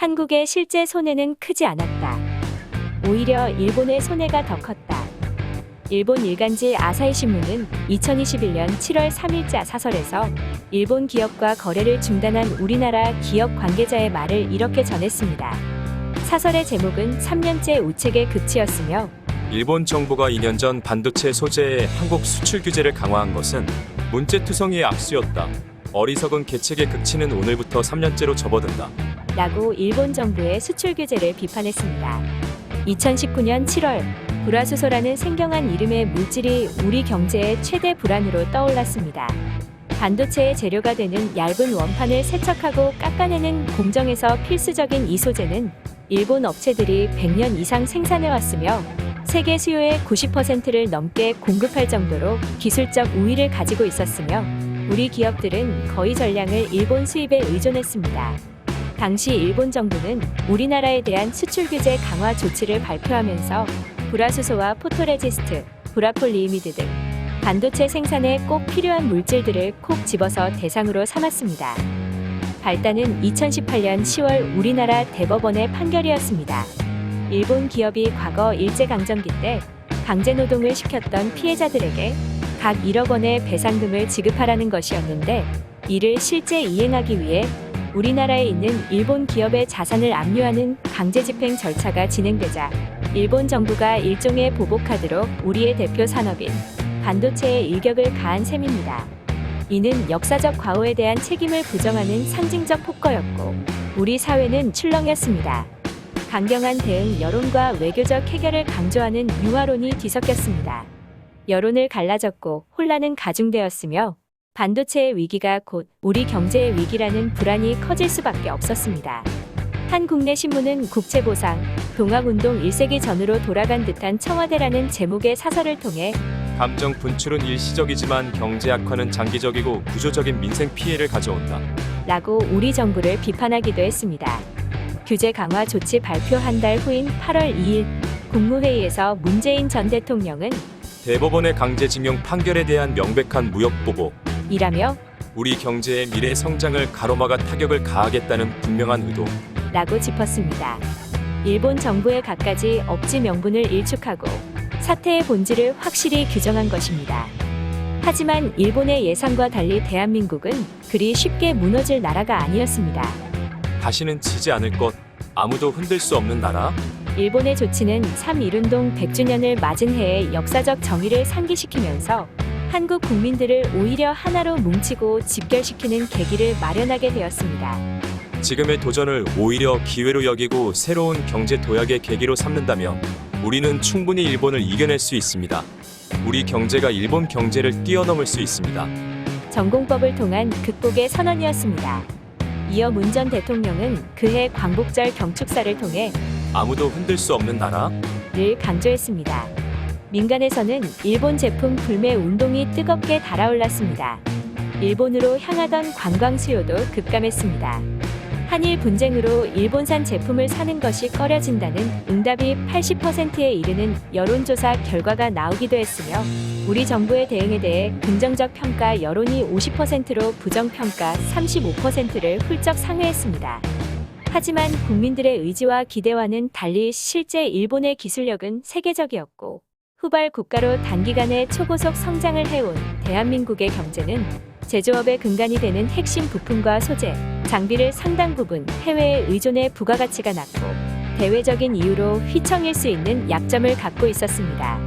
한국의 실제 손해는 크지 않았다. 오히려 일본의 손해가 더 컸다. 일본 일간지 아사히 신문은 2021년 7월 3일자 사설에서 일본 기업과 거래를 중단한 우리나라 기업 관계자의 말을 이렇게 전했습니다. 사설의 제목은 3년째 우책의 극치였으며 일본 정부가 2년 전 반도체 소재의 한국 수출 규제를 강화한 것은 문제투성이의 악수였다. 어리석은 계책의 극치는 오늘부터 3년째로 접어든다. 라고 일본 정부의 수출 규제를 비판했습니다. 2019년 7월 불화수소라는 생경한 이름의 물질이 우리 경제의 최대 불안으로 떠올랐습니다. 반도체의 재료가 되는 얇은 원판을 세척하고 깎아내는 공정에서 필수적인 이 소재는 일본 업체들이 100년 이상 생산해왔으며 세계 수요의 90%를 넘게 공급할 정도로 기술적 우위를 가지고 있었으며 우리 기업들은 거의 전량을 일본 수입에 의존했습니다. 당시 일본 정부는 우리나라에 대한 수출 규제 강화 조치를 발표하면서 불화수소와 포토레지스트, 브라폴리이미드 등 반도체 생산에 꼭 필요한 물질들을 콕 집어서 대상으로 삼았습니다. 발단은 2018년 10월 우리나라 대법원의 판결이었습니다. 일본 기업이 과거 일제강점기 때 강제노동을 시켰던 피해자들에게 각 1억 원의 배상금을 지급하라는 것이었는데 이를 실제 이행하기 위해 우리나라에 있는 일본 기업의 자산을 압류하는 강제 집행 절차가 진행되자 일본 정부가 일종의 보복카드로 우리의 대표 산업인 반도체에 일격을 가한 셈입니다. 이는 역사적 과오에 대한 책임을 부정하는 상징적 폭거였고 우리 사회는 출렁였습니다. 강경한 대응 여론과 외교적 해결을 강조하는 융화론이 뒤섞였습니다. 여론을 갈라졌고 혼란은 가중되었으며 반도체의 위기가 곧 우리 경제의 위기라는 불안이 커질 수밖에 없었습니다. 한 국내 신문은 국채보상, 동학운동 1세기 전으로 돌아간 듯한 청와대라는 제목의 사설을 통해 감정 분출은 일시적이지만 경제 악화는 장기적이고 구조적인 민생 피해를 가져온다. 라고 우리 정부를 비판하기도 했습니다. 규제 강화 조치 발표 한 달 후인 8월 2일 국무회의에서 문재인 전 대통령은 대법원의 강제징용 판결에 대한 명백한 무역 보복, 이라며 우리 경제의 미래 성장을 가로막아 타격을 가하겠다는 분명한 의도. 라고 짚었습니다. 일본 정부의 갖가지 억지 명분을 일축하고 사태의 본질을 확실히 규정한 것입니다. 하지만 일본의 예상과 달리 대한민국은 그리 쉽게 무너질 나라가 아니었습니다. 다시는 지지 않을 것, 아무도 흔들 수 없는 나라? 일본의 조치는 3.1운동 100주년을 맞은 해에 역사적 정의를 상기시키면서 한국 국민들을 오히려 하나로 뭉치고 집결시키는 계기를 마련하게 되었습니다. 지금의 도전을 오히려 기회로 여기고 새로운 경제 도약의 계기로 삼는다면 우리는 충분히 일본을 이겨낼 수 있습니다. 우리 경제가 일본 경제를 뛰어넘을 수 있습니다. 전공법을 통한 극복의 선언이었습니다. 이어 문 전 대통령은 그해 광복절 경축사를 통해 아무도 흔들 수 없는 나라? 를 강조했습니다. 민간에서는 일본 제품 불매 운동이 뜨겁게 달아올랐습니다. 일본으로 향하던 관광 수요도 급감했습니다. 한일 분쟁으로 일본산 제품을 사는 것이 꺼려진다는 응답이 80%에 이르는 여론조사 결과가 나오기도 했으며 우리 정부의 대응에 대해 긍정적 평가 여론이 50%로 부정평가 35%를 훌쩍 상회했습니다. 하지만 국민들의 의지와 기대와는 달리 실제 일본의 기술력은 세계적이었고 후발 국가로 단기간에 초고속 성장을 해온 대한민국의 경제는 제조업의 근간이 되는 핵심 부품과 소재, 장비를 상당 부분 해외에 의존해 부가가치가 낮고 대외적인 이유로 휘청일 수 있는 약점을 갖고 있었습니다.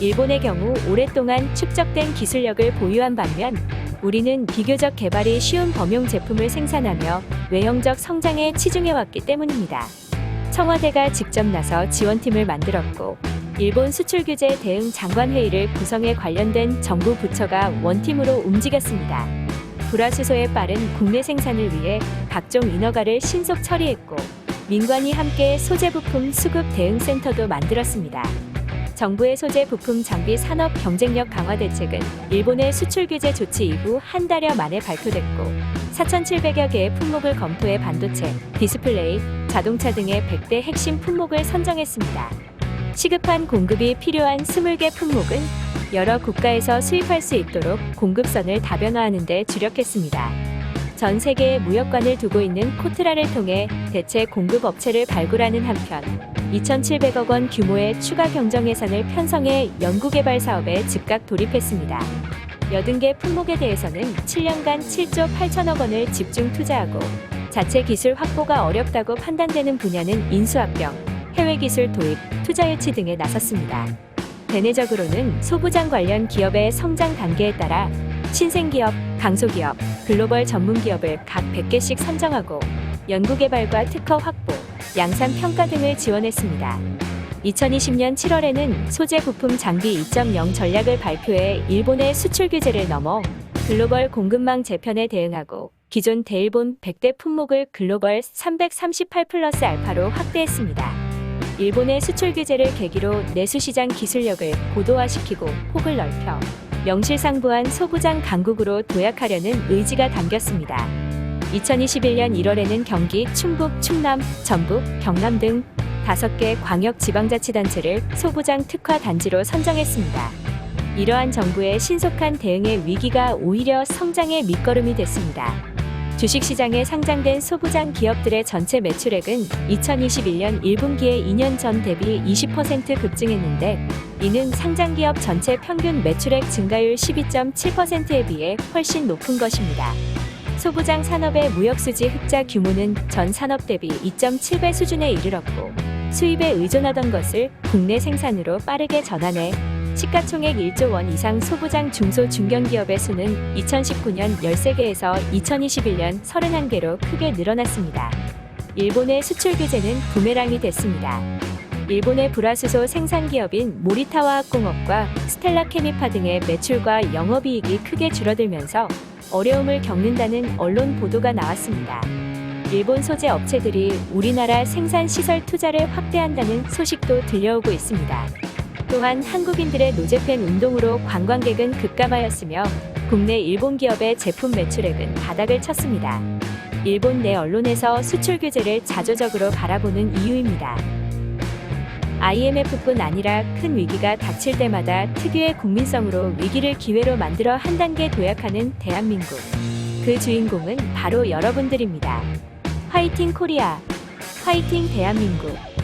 일본의 경우 오랫동안 축적된 기술력을 보유한 반면 우리는 비교적 개발이 쉬운 범용 제품을 생산하며 외형적 성장에 치중해왔기 때문입니다. 청와대가 직접 나서 지원팀을 만들었고 일본 수출 규제 대응 장관 회의를 구성해 관련된 정부 부처가 원팀으로 움직였습니다. 불화수소의 빠른 국내 생산을 위해 각종 인허가를 신속 처리했고 민관이 함께 소재 부품 수급 대응 센터도 만들었습니다. 정부의 소재 부품 장비 산업 경쟁력 강화 대책은 일본의 수출 규제 조치 이후 한 달여 만에 발표됐고 4,700여 개의 품목을 검토해 반도체, 디스플레이, 자동차 등의 100대 핵심 품목을 선정했습니다. 시급한 공급이 필요한 20개 품목은 여러 국가에서 수입할 수 있도록 공급선을 다변화하는 데 주력했습니다. 전 세계에 무역관을 두고 있는 코트라를 통해 대체 공급 업체를 발굴하는 한편 2,700억 원 규모의 추가 경정 예산을 편성해 연구개발 사업에 즉각 돌입했습니다. 80개 품목에 대해서는 7년간 7조 8천억 원을 집중 투자하고 자체 기술 확보가 어렵다고 판단되는 분야는 인수합병, 해외 기술 도입, 투자 유치 등에 나섰습니다. 대내적으로는 소부장 관련 기업의 성장 단계에 따라 신생기업, 강소기업, 글로벌 전문기업을 각 100개씩 선정하고 연구개발과 특허 확보, 양산 평가 등을 지원했습니다. 2020년 7월에는 소재 부품 장비 2.0 전략을 발표해 일본의 수출 규제를 넘어 글로벌 공급망 재편에 대응하고 기존 대일본 100대 품목을 글로벌 338 플러스 알파로 확대했습니다. 일본의 수출 규제를 계기로 내수시장 기술력을 고도화시키고 폭을 넓혀 명실상부한 소부장 강국으로 도약하려는 의지가 담겼습니다. 2021년 1월에는 경기, 충북, 충남, 전북, 경남 등 5개 광역 지방자치단체를 소부장 특화 단지로 선정했습니다. 이러한 정부의 신속한 대응의 위기가 오히려 성장의 밑거름이 됐습니다. 주식시장에 상장된 소부장 기업들의 전체 매출액은 2021년 1분기에 2년 전 대비 20% 급증했는데 이는 상장 기업 전체 평균 매출액 증가율 12.7%에 비해 훨씬 높은 것입니다. 소부장 산업의 무역수지 흑자 규모는 전 산업 대비 2.7배 수준에 이르렀고 수입에 의존하던 것을 국내 생산으로 빠르게 전환해 시가총액 1조 원 이상 소부장 중소 중견기업의 수는 2019년 13개에서 2021년 31개로 크게 늘어났습니다. 일본의 수출 규제는 부메랑이 됐습니다. 일본의 불화수소 생산기업인 모리타화학공업과 스텔라케미파 등의 매출과 영업이익이 크게 줄어들면서 어려움을 겪는다는 언론 보도가 나왔습니다. 일본 소재 업체들이 우리나라 생산 시설 투자를 확대한다는 소식도 들려오고 있습니다. 또한 한국인들의 노제팬 운동으로 관광객은 급감하였으며 국내 일본 기업의 제품 매출액은 바닥을 쳤습니다. 일본 내 언론에서 수출 규제를 자조적으로 바라보는 이유입니다. IMF뿐 아니라 큰 위기가 닥칠 때마다 특유의 국민성으로 위기를 기회로 만들어 한 단계 도약하는 대한민국. 그 주인공은 바로 여러분들입니다. 화이팅 코리아! 화이팅 대한민국!